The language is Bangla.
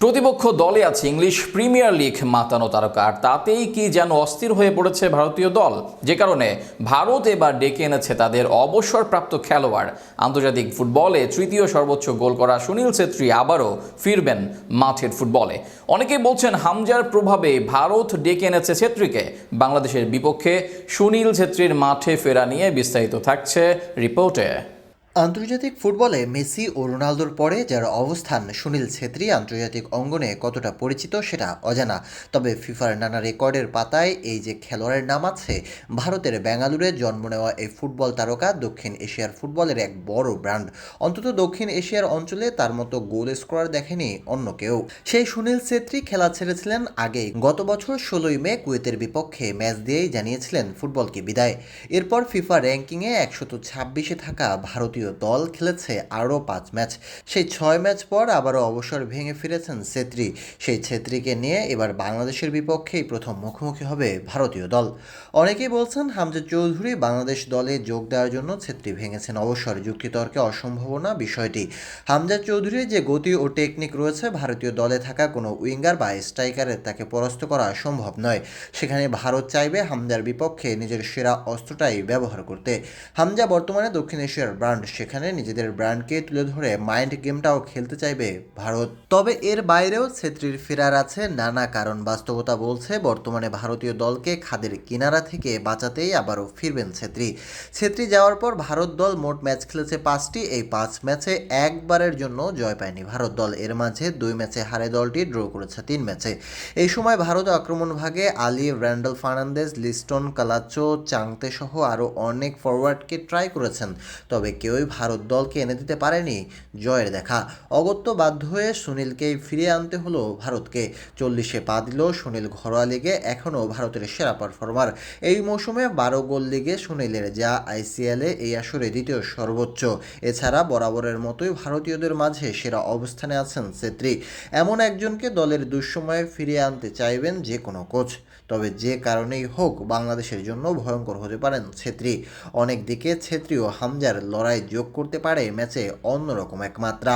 প্রতিপক্ষ দলে আছে ইংলিশ প্রিমিয়ার লিগ মাতানো তারকা, আর তাতেই কি যেন অস্থির হয়ে পড়েছে ভারতীয় দল? যে কারণে ভারত এবার ডেকে এনেছে তাদের অবসরপ্রাপ্ত খেলোয়াড়। আন্তর্জাতিক ফুটবলে তৃতীয় সর্বোচ্চ গোল করা সুনীল ছেত্রী আবারও ফিরবেন মাঠের ফুটবলে। অনেকেই বলছেন, হামজার প্রভাবে ভারত ডেকে এনেছে ছেত্রীকে। বাংলাদেশের বিপক্ষে সুনীল ছেত্রীর মাঠে ফেরা নিয়ে বিস্তারিত থাকছে রিপোর্টে। আন্তর্জাতিক ফুটবলে মেসি ও রোনালদোর পরে যার অবস্থান সুনীল ছেত্রী আন্তর্জাতিক অঙ্গনে কতটা পরিচিত সেটা অজানা। তবে ফিফার নানা রেকর্ডের পাতায় এই যে খেলোয়াড়ের নাম আছে, ভারতের বেঙ্গালুরে জন্ম নেওয়া এই ফুটবল তারকা দক্ষিণ এশিয়ার ফুটবলের এক বড় ব্র্যান্ড। অন্তত দক্ষিণ এশিয়ার অঞ্চলে তার মতো গোল স্কোরার দেখেনি অন্য কেউ। সেই সুনীল ছেত্রী খেলা ছেড়েছিলেন আগেই গত বছর ষোলোই মে কুয়েতের বিপক্ষে ম্যাচ দিয়েই জানিয়েছিলেন ফুটবলকে বিদায়। এরপর ফিফা র্যাঙ্কিংয়ে একশত ছাব্বিশে থাকা ভারতীয় দল খেলেছে আরও পাঁচ ম্যাচ। সেই ছয় ম্যাচ পর আবারও অবসর ভেঙে ফিরেছেন ছেত্রী। সেই ছেত্রীকে নিয়ে এবার বাংলাদেশের বিপক্ষেই প্রথম মুখোমুখি হবে ভারতীয় দল। অনেকেই বলছেন, হামজা চৌধুরী বাংলাদেশ দলে যোগ দেওয়ার জন্য ছেত্রী ভেঙেছেন। অবসর যুক্তিতর্কে অসম্ভাবনা বিষয়টি। হামজা চৌধুরীর যে গতি ও টেকনিক রয়েছে, ভারতীয় দলে থাকা কোনো উইঙ্গার বা স্ট্রাইকারের তাকে পরাস্ত করা সম্ভব নয়। সেখানে ভারত চাইবে হামজার বিপক্ষে নিজের সেরা অস্ত্রটাই ব্যবহার করতে। হামজা বর্তমানে দক্ষিণ এশিয়ার ব্র্যান্ড সেখানে নিজেদের ব্র্যান্ডকে তুলে ধরে মাইন্ড গেমটাও খেলতে চাইবে ভারত। তবে এর বাইরেও ছেত্রীর ফেরার আছে নানা কারণ। বাস্তবতা বলছে, বর্তমানে ভারতীয় দলকে খাদের কিনারা থেকে বাঁচাতেই আবারও ফিরবেন ছেত্রী ছেত্রী যাওয়ার পর ভারত দল মোট ম্যাচ খেলেছে পাঁচটি। এই পাঁচ ম্যাচে একবারের জন্য জয় পায়নি ভারত দল। এর মাঝে দুই ম্যাচে হারে দলটি ড্র করেছে তিন ম্যাচে। এই সময় ভারত আক্রমণ ভাগে আলী, র্যান্ডাল ফার্নান্দেজ, লিস্টন কালাচো চাংতে সহ আরও অনেক ফরওয়ার্ডকে ট্রাই করেছেন। তবে কেউই ভারত দলকে এনে দিতে পারেনি জয়ের দেখা। অগত্য বাধ্য হয়ে সুনীলকেই ফিরিয়ে আনতে হলো ভারতকে। চল্লিশে পা দিল সুনীল ঘরোয়া লিগে, এখনও ভারতের সেরা পারফর্মার। এই মৌসুমে বারো গোল লিগে সুনীলের যা আইসিএলে এই আসরে দ্বিতীয় সর্বোচ্চ। এছাড়া বরাবরের মতোই ভারতীয়দের মাঝে সেরা অবস্থানে আছেন ছেত্রী এমন একজনকে দলের দুঃসময়ে ফিরিয়ে আনতে চাইবেন যে কোনো কোচ। তবে যে কারণেই হোক বাংলাদেশের জন্য ভয়ঙ্কর হতে পারেন ছেত্রী। অনেক দিকে ছেত্রী ও হামজার লড়াই যোগ করতে পারে ম্যাচে অন্যরকম এক মাত্রা